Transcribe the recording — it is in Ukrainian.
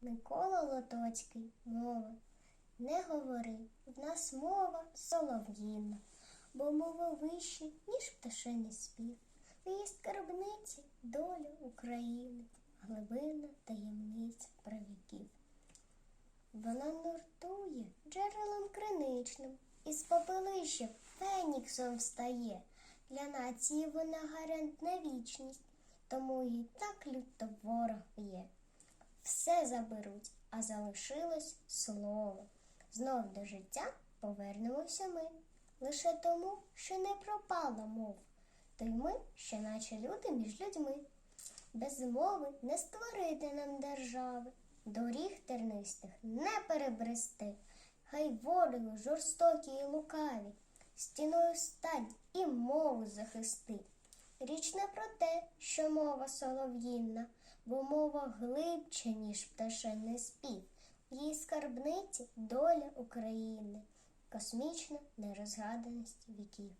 Микола Лотоцький мова. Не говори, в нас мова солов'їна, бо мова вище, ніж пташиний спів. В її скарбниці доля України, глибина таємниць правіків. Вона нуртує джерелом криничним, із попелища феніксом встає. Для нації вона гарант на вічність, тому їй так люто ворог є. Все заберуть, а залишилось слово. Знов до життя повернемося ми. Лише тому, що не пропала мова, то й ми, ще наче люди між людьми. Без мови не створити нам держави, доріг тернистих не перебрести, хай ворогу жорстокі і лукаві, стіною стань і мову захисти. Річ не про те, що мова солов'їнна, бо умовах глибче, ніж пташиний спів. В її скарбниці доля України, космічна нерозгаданість віків.